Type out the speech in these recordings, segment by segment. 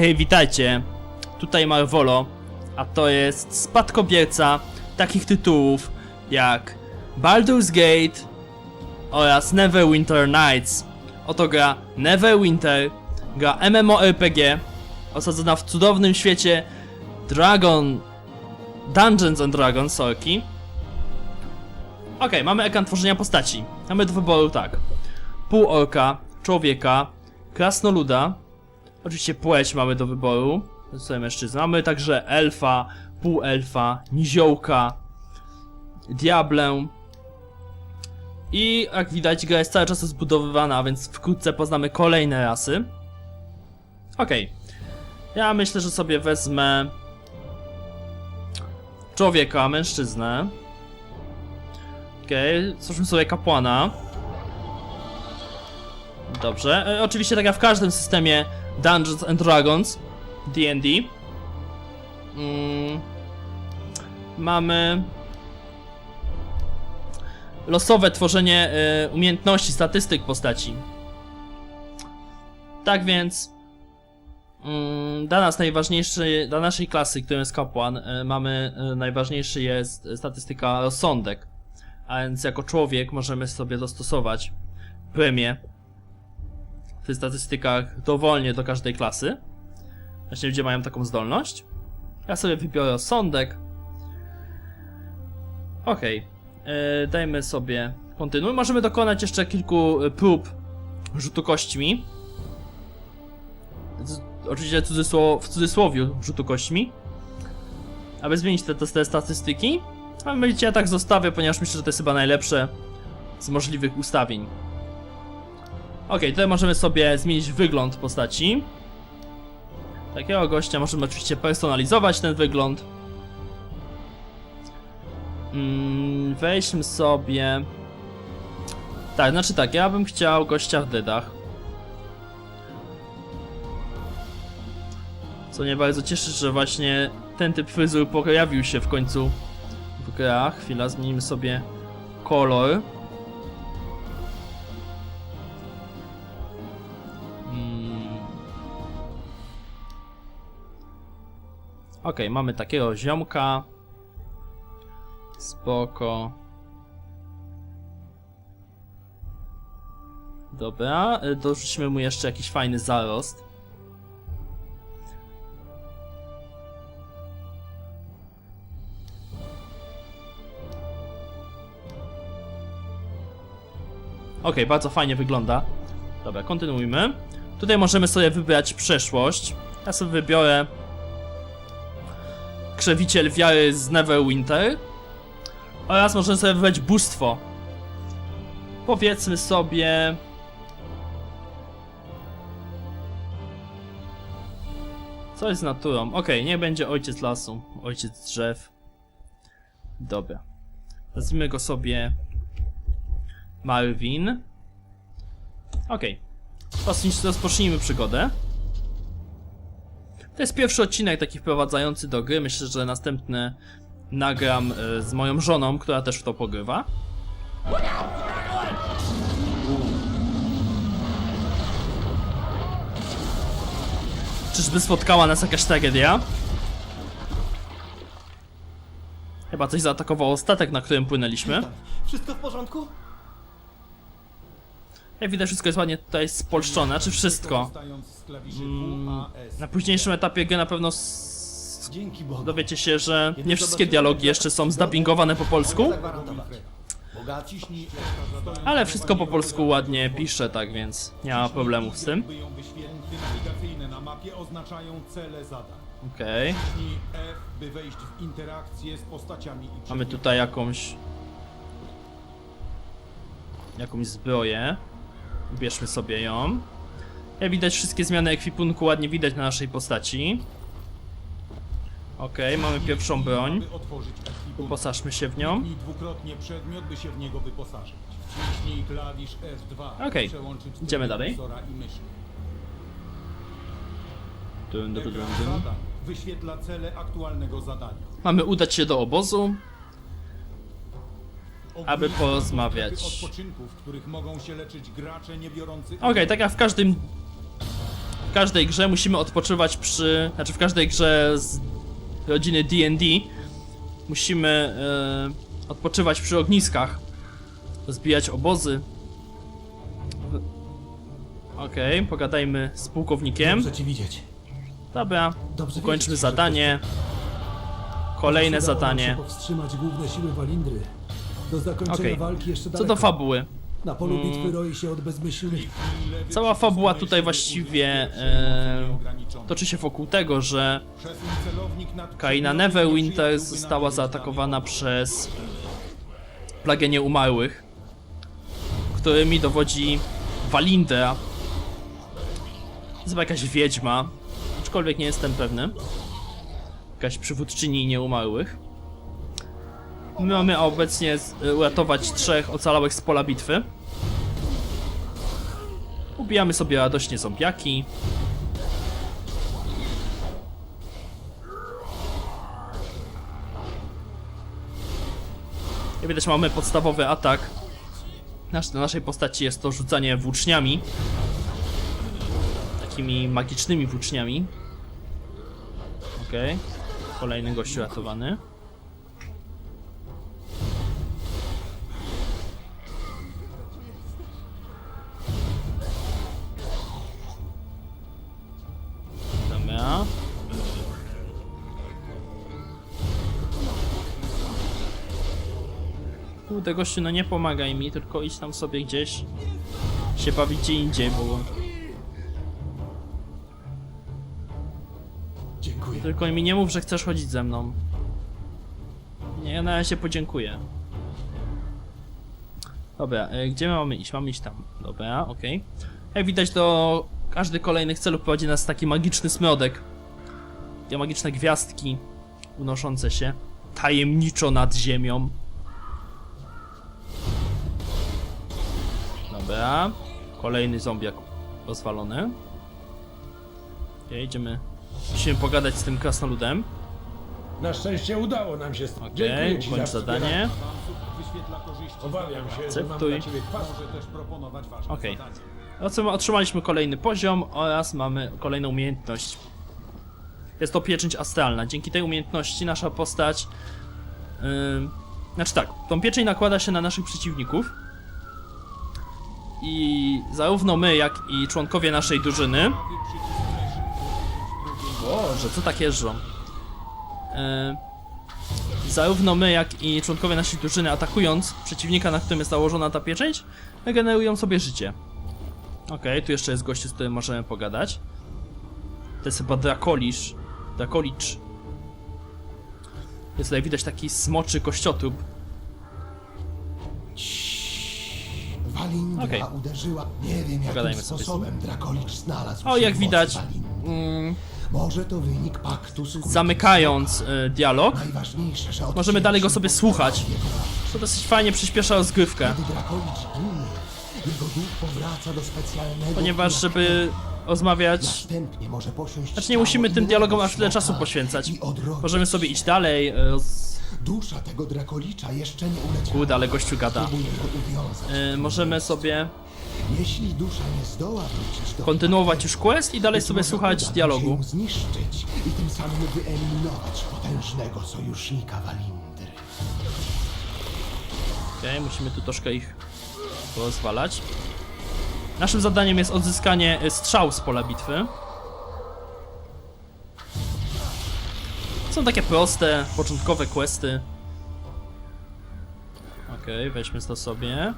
Hej, hej, witajcie. Tutaj Marvolo, a to jest spadkobierca takich tytułów jak Baldur's Gate oraz Neverwinter Nights. Oto gra Neverwinter, gra MMORPG osadzona w cudownym świecie Dragon... Dungeons and Dragons, sorki. Okej, mamy ekran tworzenia postaci. Mamy do wyboru tak. Półorka, człowieka, krasnoluda, Oczywiście płeć mamy do wyboru. Sobie mężczyzna. Mamy także elfa, półelfa, niziołka, diablę. I jak widać gra jest cały czas zbudowywana, a więc wkrótce poznamy kolejne rasy. Okej. Ja myślę, że sobie wezmę człowieka, mężczyznę. Okej, stworzymy sobie kapłana. Dobrze. E, oczywiście tak jak w każdym systemie Dungeons and Dragons D&D mm, mamy losowe tworzenie e, umiejętności, statystyk postaci. Tak więc mm, dla nas najważniejszy, dla naszej klasy, którą jest kapłan, e, mamy e, najważniejszy jest statystyka rozsądek. A więc jako człowiek możemy sobie dostosować premię tych statystykach dowolnie do każdej klasy. Właśnie ludzie mają taką zdolność. Ja sobie wybiorę rozsądek. Okej. Okay. Dajmy sobie kontynuuj. Możemy dokonać jeszcze kilku e, prób rzutu kośćmi. Z, oczywiście cudzysło, w cudzysłowiu rzutu kośćmi. Aby zmienić te, te, te statystyki. A ja tak zostawię, ponieważ myślę, że to jest chyba najlepsze z możliwych ustawień. Ok, tutaj możemy sobie zmienić wygląd postaci. Takiego gościa możemy oczywiście personalizować ten wygląd. Mm, weźmy sobie... Tak, znaczy tak, ja bym chciał gościa w dydach. Co mnie bardzo cieszy, że właśnie ten typ fryzur pojawił się w końcu w grach. Chwila, zmienimy sobie kolor. Ok, mamy takiego ziomka. Spoko. Dobra, y, dorzucimy mu jeszcze jakiś fajny zarost. Ok, bardzo fajnie wygląda. Dobra, kontynuujmy. Tutaj możemy sobie wybrać przeszłość. Ja sobie wybiorę krzewiciel wiary z Neverwinter. Oraz możemy sobie wybrać bóstwo. Powiedzmy sobie... Co jest z naturą? Okay, niech będzie ojciec lasu, ojciec drzew. Dobra. Nazwijmy go sobie... Marvin. Okej. Okay. Rozpocznijmy przygodę. To jest pierwszy odcinek taki wprowadzający do gry. Myślę, że następny nagram e, z moją żoną, która też w to pogrywa. Czyżby spotkała nas jakaś tragedia? Chyba coś zaatakowało statek, na którym płynęliśmy. Wszystko w porządku? Jak widać, wszystko jest ładnie tutaj spolszczone, czy wszystko. Mm, na późniejszym etapie gry na pewno dowiecie się, że nie wszystkie dialogi jeszcze są zdubbingowane po polsku. Bogaci ale wszystko po polsku ładnie pisze, tak więc nie ma problemów z tym. Okej, i mamy tutaj jakąś... Jakąś zbroję. Ubierzmy sobie ją. Jak widać, wszystkie zmiany ekwipunku ładnie widać na naszej postaci. Okej, mamy pierwszą broń. Wyposażmy się w nią. Kliknij dwukrotnie przedmiot, by się w niego wyposażyć. Wciśnij klawisz F2. Okej, by przełączyć tryb idziemy dalej. Dun, dun, dun, Ekran dun. zadań wyświetla cele aktualnego zadania. Mamy udać się do obozu. Gracze nie biorący Okej, tak jak w każdym w każdej grze musimy odpoczywać przy... Znaczy w każdej grze z rodziny D&D musimy e, odpoczywać przy ogniskach, zbijać obozy. Okej, pogadajmy z pułkownikiem. Dobrze ci widzieć. Dobra, Dobrze ukończmy zadanie. Kolejne zadanie. powstrzymać główne siły Walindry. Do zakończenia Okej. walki jeszcze Co daleko. do fabuły. Na polu Mm. bitwy roi się od bezmyślnych. Cała fabuła tutaj właściwie e, toczy się wokół tego, że Kaina Neverwinter została zaatakowana przez plagę nieumarłych, którymi dowodzi jest chyba jakaś wiedźma, aczkolwiek nie jestem pewny. Jakaś przywódczyni nieumarłych. My mamy obecnie uratować trzech ocalałych z pola bitwy. Ubijamy sobie radośnie zombiaki. Jak widać mamy podstawowy atak. Nasz, na naszej postaci jest to rzucanie włóczniami. Takimi magicznymi włóczniami. Okej. Kolejny gościu ratowany. Kurde gościu, no nie pomagaj mi, tylko idź tam sobie gdzieś się bawić gdzie indziej, bo Dziękuję. tylko mi nie mów, że chcesz chodzić ze mną. Nie, ja na razie podziękuję. Dobra, y, gdzie my mamy iść? Mamy iść tam. Dobra, okej. Jak widać, do każdy kolejnych celów prowadzi nas taki magiczny smrodek. Takie magiczne gwiazdki unoszące się tajemniczo nad ziemią. Dobra, kolejny zombiak rozwalony. Okay, idziemy. Musimy pogadać z tym krasnoludem. Na szczęście udało nam się. Okej, Dziękuję ci bądź za zadanie. Obawiam się, że mam Akceptuj. Okej. Otrzyma- Otrzymaliśmy kolejny poziom oraz mamy kolejną umiejętność. Jest to pieczęć astralna. Dzięki tej umiejętności nasza postać. Yy, znaczy tak, tą pieczęć nakłada się na naszych przeciwników. I zarówno my, jak i członkowie naszej drużyny. Boże, co tak jeżdżą? Yy, zarówno my, jak i członkowie naszej drużyny, atakując przeciwnika, na którym jest założona ta pieczęć, regenerują sobie życie. Okej, tu jeszcze jest gościu, z którym możemy pogadać. To jest chyba Drakolisz. Drakolicz. Jest tutaj widać taki smoczy kościotrup. Walindra Okej. uderzyła. Nie wiem, Pogadajmy jakim sobie z sposobem Drakolicz znalazł O, się jak w widać, mm, Może to wynik paktu z zamykając y, dialog, Najważniejsze, że możemy dalej go sobie słuchać. to dosyć fajnie przyspiesza rozgrywkę. Gdy Drakolicz ginie, jego duch powraca do specjalnego Ponieważ, żeby rozmawiać, Następnie może posiąść znaczy nie ciało musimy tym innego dialogom aż tyle czasu poświęcać. i odrodzić Możemy sobie iść dalej. y, Roz... Dusza tego Drakolicza jeszcze nie uleciała. Kurde, ale gościu gada. Próbuję go uwiązać. Y, możemy sobie Jeśli dusza nie zdoła wrócić do kontynuować już quest i dalej sobie może słuchać dialogu. ją zniszczyć i tym samym wyeliminować potężnego sojusznika Walindry. Okej, musimy tu troszkę ich rozwalać. Naszym zadaniem jest odzyskanie y, strzał z pola bitwy. Są takie proste, początkowe questy. Okej, weźmy to sobie.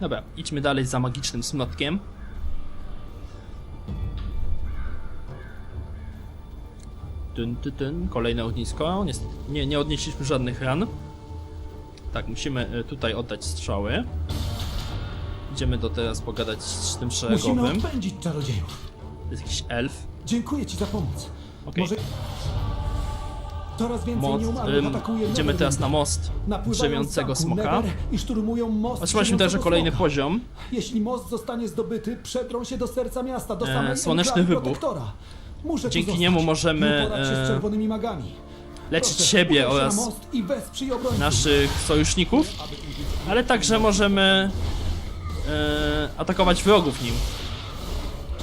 Dobra, idźmy dalej za magicznym smutkiem. Tyn, tyn, tyn. Kolejne ognisko. Nie, nie odnieśliśmy żadnych ran. Tak, musimy y, tutaj oddać strzały. Idziemy do teraz pogadać z tym Musimy szeregowym. odpędzić czarodziejów. To jest jakiś elf. Dziękuję ci za pomoc. Okej. Może... Coraz więcej Most, nieumarłych ym, atakuje idziemy Neverwinter. teraz na most Napływają z zamku smoka. Never I szturmują most Otrzymaliśmy także kolejny smoka. poziom. Jeśli most zostanie zdobyty, przedrą się do serca miasta, do E, samej słoneczny enklawy wybuch. protektora. Muszę tu Dzięki zostać. niemu możemy, uporać się e, z czerwonymi magami. Leczyć siebie oraz naszych sojuszników, ale także możemy e, atakować wrogów nim.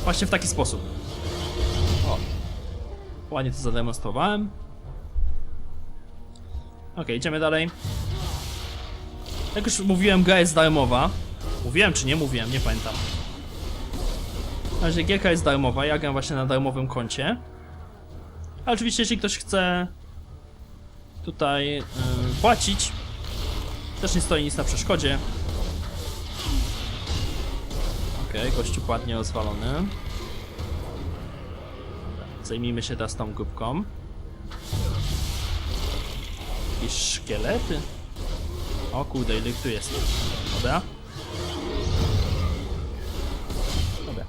Właśnie w taki sposób. O. Ładnie to zademonstrowałem. Ok, idziemy dalej. Jak już mówiłem, gra jest darmowa. Mówiłem czy nie mówiłem, nie pamiętam. Na razie gierka jest darmowa, ja gram właśnie na darmowym koncie. Ale oczywiście, jeśli ktoś chce tutaj płacić. Też nie stoi nic na przeszkodzie. Okej, gościu ładnie rozwalony. Zajmijmy się teraz tą grupką. Jakieś szkielety. O kurde, ile tu jest. Dobra. Dobra.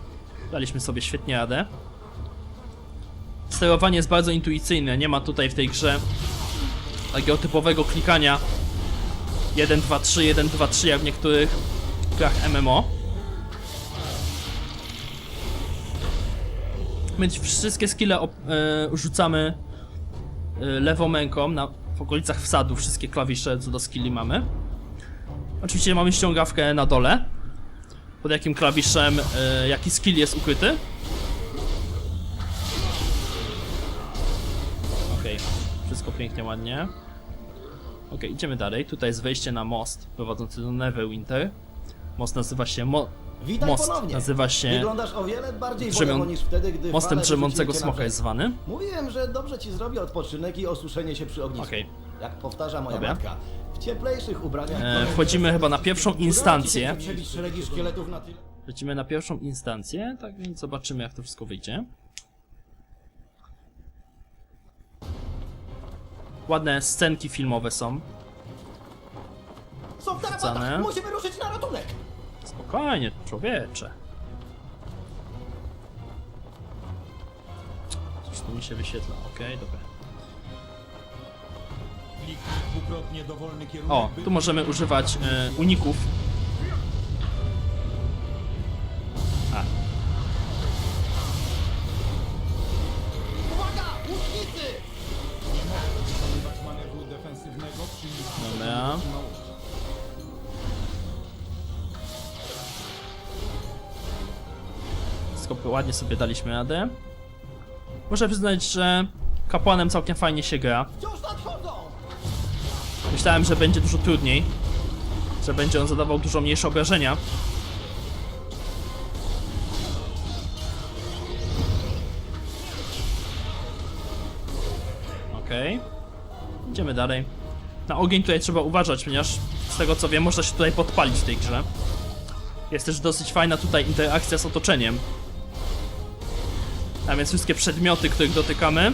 Daliśmy sobie świetnie radę. Sterowanie jest bardzo intuicyjne, nie ma tutaj w tej grze takiego typowego klikania 1, 2, 3, 1, 2, 3 jak w niektórych grach MMO. My wszystkie skille e, rzucamy e, lewą ręką na, w okolicach wsadu, wszystkie klawisze co do skilli mamy. Oczywiście mamy ściągawkę na dole, pod jakim klawiszem e, jaki skill jest ukryty. Okej, wszystko pięknie, ładnie. Okej, idziemy dalej. Tutaj jest wejście na most prowadzący do Neverwinter. Most nazywa się Mo Witaj Most ponownie. nazywa się Wyglądasz o wiele bardziej Drzemią- niż wtedy, gdy Mostem Drzemącego Smoka jest zwany. Mówiłem, że dobrze ci zrobi odpoczynek i osuszenie się przy ognisku. Okej. Jak powtarza moja Dobra. matka, w cieplejszych ubraniach... E, wchodzimy chyba na pierwszą instancję. Lecimy na pierwszą instancję, tak więc zobaczymy jak to wszystko wyjdzie. Ładne scenki filmowe są. Są w Wrzucane. tarapatach! Musimy ruszyć na ratunek! Spokojnie, człowiecze. Coś tu mi się wyświetla, okej, dobra. Dowolny kierunek, O, tu możemy używać e, uników. Dobra. wszystko ładnie sobie daliśmy radę. Muszę przyznać, że kapłanem całkiem fajnie się gra. Myślałem, że będzie dużo trudniej. Że będzie on zadawał dużo mniejsze obrażenia. Okej. Idziemy dalej. Na ogień tutaj trzeba uważać, ponieważ z tego co wiem, można się tutaj podpalić w tej grze. Jest też dosyć fajna tutaj interakcja z otoczeniem. A więc wszystkie przedmioty, których dotykamy,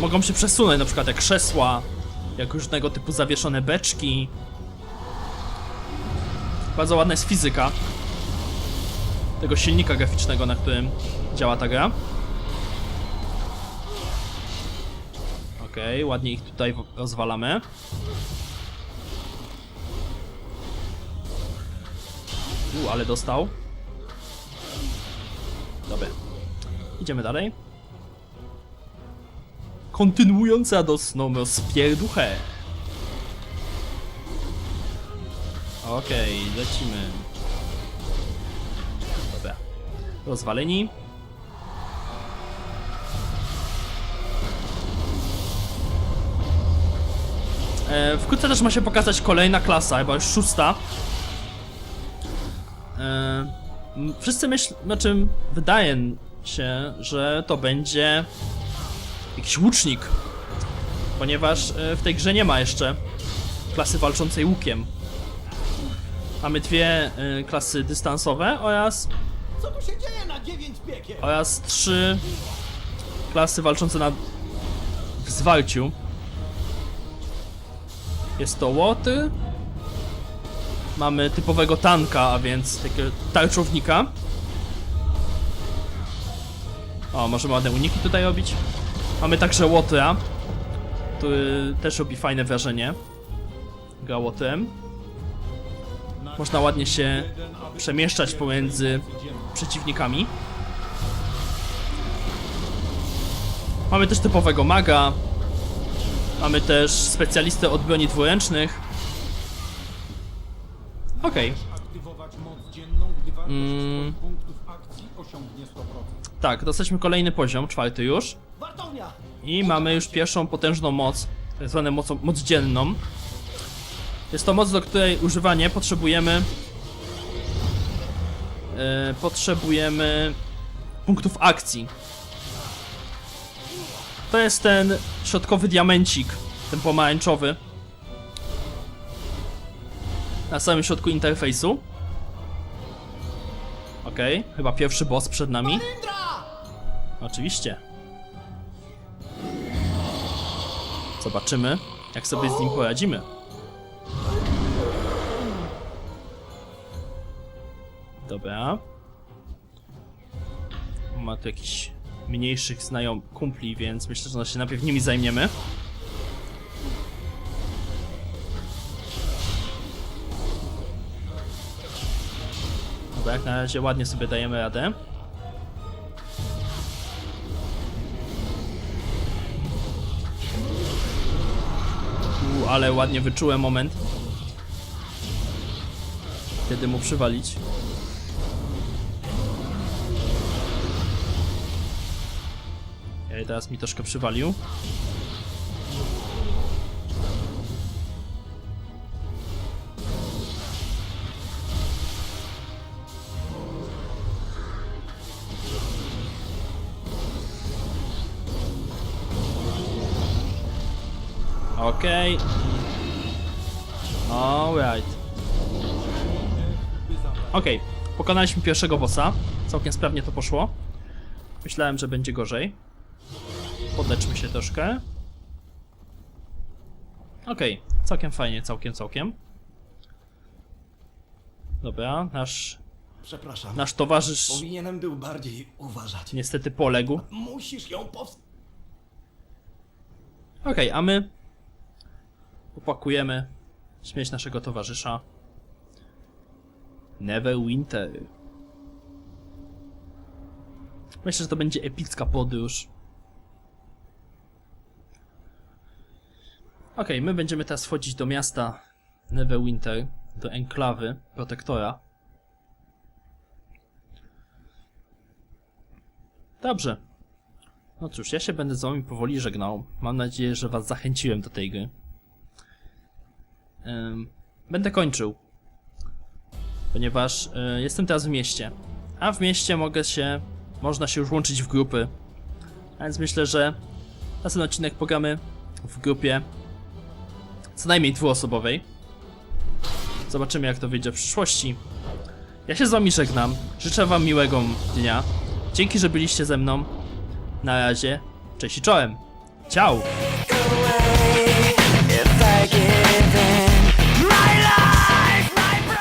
mogą się przesunąć, na przykład jak krzesła, jak różnego typu zawieszone beczki. Bardzo ładna jest fizyka tego silnika graficznego, na którym działa ta gra. Okej, ładnie ich tutaj rozwalamy. U, ale dostał. Dobra. Idziemy dalej. Kontynuując radosną rozpierduchę. Okej, lecimy. Dobra. Rozwaleni. E, wkrótce też ma się pokazać kolejna klasa, chyba już szósta. E, wszyscy myślą, znaczy wydaje się, że to będzie jakiś łucznik. Ponieważ e, w tej grze nie ma jeszcze klasy walczącej łukiem. Mamy dwie e, klasy dystansowe oraz, Co tu się dzieje na dziewięć piekieł? oraz trzy klasy walczące na w zwarciu. Jest to łoty. Mamy typowego tanka, a więc takiego tarczownika. O, możemy ładne uniki tutaj robić. Mamy także łotra, który też robi fajne wrażenie. Gra łotrem. Można ładnie się przemieszczać pomiędzy przeciwnikami. Mamy też typowego maga. Mamy też specjalistę od broni dwuręcznych. Okej, moc wartość Mm. twoich punktów akcji osiągnie 100%. tak, dostaliśmy kolejny poziom, czwarty już. I mamy już pierwszą potężną moc, tak zwaną mocą, moc dzienną. Jest to moc, do której używanie potrzebujemy... e, potrzebujemy punktów akcji. To jest ten środkowy diamencik, ten pomarańczowy. Na samym środku interfejsu. Okej, chyba pierwszy boss przed nami. Oczywiście. Zobaczymy, jak sobie z nim poradzimy. Dobra. Ma tu jakichś mniejszych znajom kumpli, więc myślę, że się najpierw nimi zajmiemy. Dobra, jak na razie ładnie sobie dajemy radę. U, ale ładnie wyczułem moment. Kiedy mu przywalić. Teraz mi troszkę przywalił. Okej. Alright. Okej, pokonaliśmy pierwszego bossa. Całkiem sprawnie to poszło. Myślałem, że będzie gorzej. Podleczmy się troszkę. Okej, całkiem fajnie, całkiem, całkiem. Dobra, nasz, Przepraszam. nasz towarzysz Powinienem był bardziej uważać. niestety poległ. Musisz ją powstrzymać. Okej, a my opakujemy śmierć naszego towarzysza. Neverwinter. Myślę, że to będzie epicka podróż. Okej, my będziemy teraz wchodzić do miasta Neverwinter, do enklawy protektora. Dobrze. No cóż, ja się będę z wami powoli żegnał. Mam nadzieję, że was zachęciłem do tej gry. Będę kończył. Ponieważ y, jestem teraz w mieście. A w mieście mogę się... Można się już łączyć w grupy. A więc myślę, że następny odcinek pogramy w grupie co najmniej dwuosobowej. Zobaczymy jak to wyjdzie w przyszłości. Ja się z wami żegnam. Życzę wam miłego dnia. Dzięki, że byliście ze mną. Na razie. Cześć i czołem. Ciao!